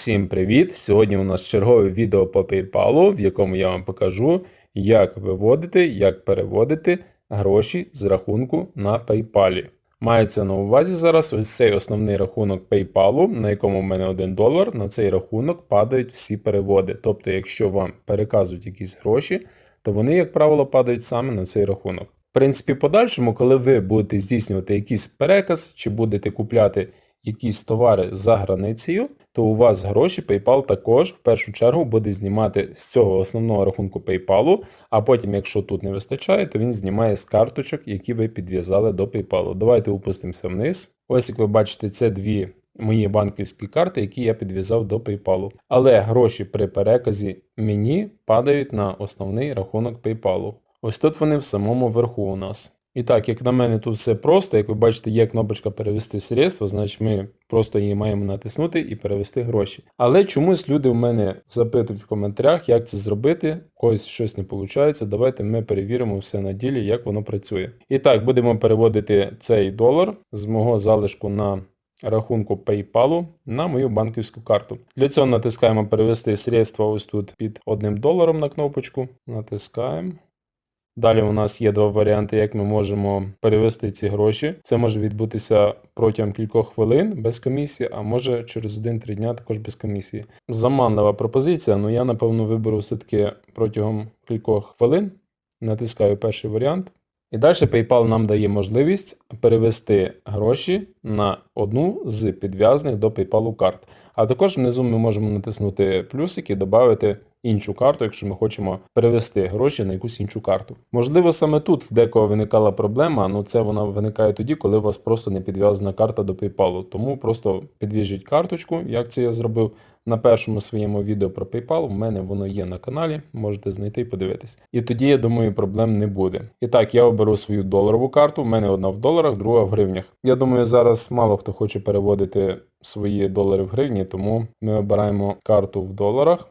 Всім привіт! Сьогодні у нас чергове відео по PayPal, в якому я вам покажу, як виводити, як переводити гроші з рахунку на PayPal. Мається на увазі зараз ось цей основний рахунок PayPal, на якому в мене 1 долар. На цей рахунок падають всі переводи. Тобто, якщо вам переказують якісь гроші, то вони, як правило, падають саме на цей рахунок. В принципі, подальшому, коли ви будете здійснювати якийсь переказ чи будете купляти якісь товари за границею, то у вас гроші PayPal також в першу чергу буде знімати з цього основного рахунку PayPal, а потім, якщо тут не вистачає, то він знімає з карточок, які ви підв'язали до PayPal. Давайте опустимося вниз. Ось як ви бачите, це дві мої банківські карти, які я підв'язав до PayPal. Але гроші при переказі мені падають на основний рахунок PayPal. Ось тут вони в самому верху у нас. І так, як на мене тут все просто, як ви бачите, є кнопочка перевести средства, значить ми просто її маємо натиснути і перевести гроші. Але чомусь люди в мене запитують в коментарях, як це зробити, когось щось не виходить. Давайте ми перевіримо все на ділі, як воно працює. І так, будемо переводити цей долар з мого залишку на рахунку PayPal на мою банківську карту. Для цього натискаємо перевести средства ось тут під одним доларом на кнопочку. Натискаємо. Далі у нас є два варіанти, як ми можемо перевести ці гроші. Це може відбутися протягом кількох хвилин без комісії, а може через 1-3 дня також без комісії. Заманлива пропозиція, але я напевно виберу все-таки протягом кількох хвилин. Натискаю перший варіант. І далі PayPal нам дає можливість перевести гроші на одну з підв'язаних до PayPal карт. А також внизу ми можемо натиснути плюсик і додати іншу карту, якщо ми хочемо перевести гроші на якусь іншу карту. Можливо, саме тут в декого виникала проблема, але це вона виникає тоді, коли у вас просто не підв'язана карта до PayPal. Тому просто підвіжіть карточку, як це я зробив на першому своєму відео про PayPal. У мене воно є на каналі, можете знайти і подивитись. І тоді, я думаю, проблем не буде. І так, я оберу свою доларову карту. У мене одна в доларах, друга в гривнях. Я думаю, зараз мало хто хоче переводити свої долари в гривні, тому ми обираємо карту в доларах.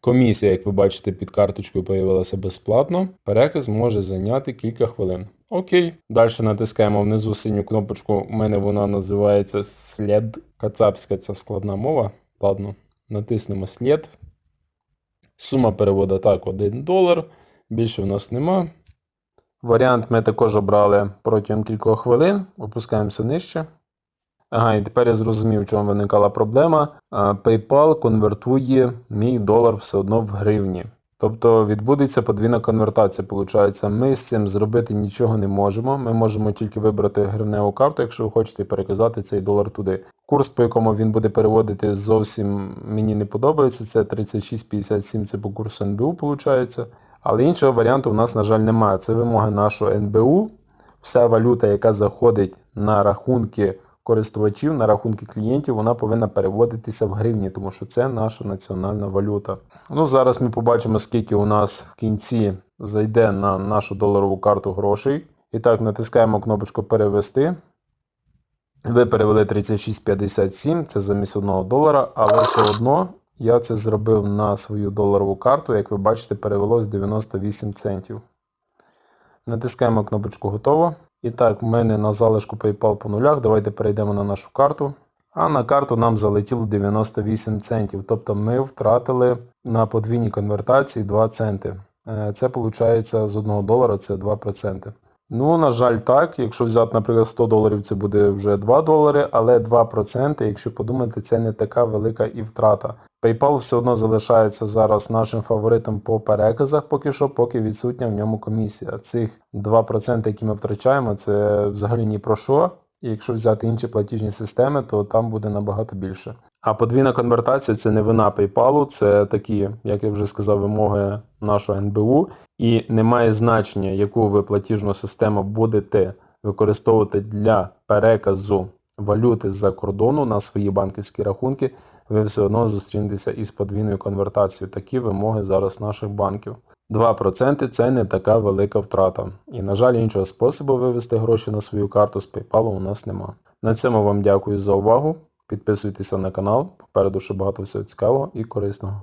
Комісія, як ви бачите, під карточкою появилася безплатно. Переказ може зайняти кілька хвилин. Окей. Далі натискаємо внизу синю кнопочку. У мене вона називається слід. Кацапська ця складна мова. Ладно, натиснемо слід. Сума переводу так, 1 долар. Більше в нас нема. Варіант ми також обрали протягом кількох хвилин. Опускаємося нижче. Ага, і тепер я зрозумів, в чому виникала проблема. PayPal конвертує мій долар все одно в гривні. Тобто відбудеться подвійна конвертація. Получається, ми з цим зробити нічого не можемо. Ми можемо тільки вибрати гривневу карту, якщо ви хочете переказати цей долар туди. Курс, по якому він буде переводити, зовсім мені не подобається. Це 36,57, це по курсу НБУ, виходить. Але іншого варіанту у нас, на жаль, немає. Це вимоги нашого НБУ. Вся валюта, яка заходить на рахунки користувачів на рахунки клієнтів, вона повинна переводитися в гривні, тому що це наша національна валюта. Ну, Зараз ми побачимо, скільки у нас в кінці зайде на нашу доларову карту грошей. І так, натискаємо кнопочку Перевести. Ви перевели 36,57, це замість 1 долара, але все одно я це зробив на свою доларову карту. Як ви бачите, перевелось 98 центів. Натискаємо кнопочку Готово. І так, в мене на залишку PayPal по нулях. Давайте перейдемо на нашу карту. А на карту нам залетіло 98 центів. Тобто ми втратили на подвійній конвертації 2 центи. Е, це виходить з 1 долара це 2%. Ну, на жаль, так. Якщо взяти, наприклад, 100 доларів, це буде вже 2 долари, але 2%, якщо подумати, це не така велика і втрата. PayPal все одно залишається зараз нашим фаворитом по переказах, поки що, поки відсутня в ньому комісія. Цих 2%, які ми втрачаємо, це взагалі ні про що. І якщо взяти інші платіжні системи, то там буде набагато більше. А подвійна конвертація це не вина PayPal, це такі, як я вже сказав, вимоги нашого НБУ, і не має значення, яку ви платіжну систему будете використовувати для переказу валюти з-за кордону на свої банківські рахунки, ви все одно зустрінетеся із подвійною конвертацією. Такі вимоги зараз наших банків. 2% це не така велика втрата. І, на жаль, іншого способу вивести гроші на свою карту з PayPal у нас нема. На цьому вам дякую за увагу. Підписуйтеся на канал. Попереду ще багато всього цікавого і корисного.